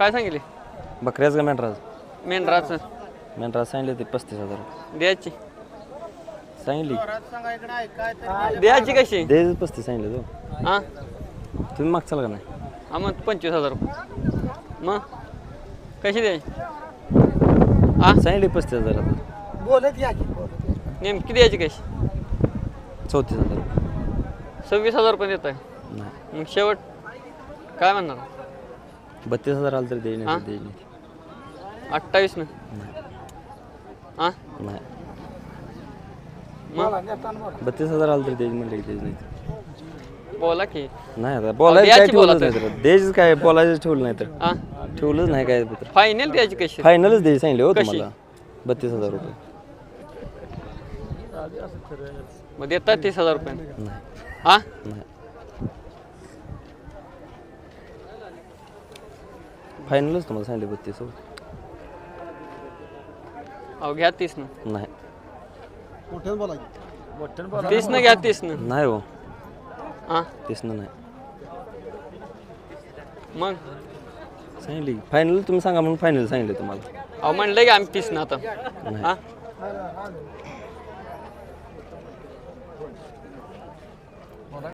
काय सांगितले? बकऱ्याच का मेंढराज मेंढराचं. मेंढराज सांगितले ते पस्तीस हजार. द्यायची. सांगितली. द्यायची कशी? दे पस्तीस सांगितले तो. हां? तुम्ही मागचाल का नाही? हा मग पंचवीस हजार रुपये. मग? कशी द्यायची? हा? सांगितले पस्तीस हजार आता. बोलत या की. बोलत नेमकी द्यायची कशी? चौतीस हजार. रुपये सव्वीस हजार रुपये देत आहे नाही. मग शेवट काय म्हणणार? बत्तीस हजार आलं तरी देईल हा? देईल. अठ्ठावीस ना? हां? नाही. मग? बत्तीस हजार आलं तरी देईल म्हणलं की देईल नाही बोला की. नाही आता बोलायचं काय द्यायची बोला ठेवलंच नाही तर. द्यायच काय बोलायचं ठेवलं नाही तर. हां? ठेवलंच नाही काय पत्र फायनल द्यायची कशी? फायनलच दे सांगितले हो कशी? तुम्हाला बत्तीस हजार रुपये. मग देतात तीस हजार रुपये. नाही. हां? नाही. फायनलच तुम्हाला सांगितले बत्तीस हो अहो घ्या तीस न नाही. मोठ्यानं बोला की. तीस न घ्या तीस न नाही हो. हां तीसनं नाही. मग? सांगितली फायनल तुम्ही सांगा म्हणून फायनल सांगितलं तुम्हाला. अहो म्हणलं की आम्ही तीस न आता. नाही. हां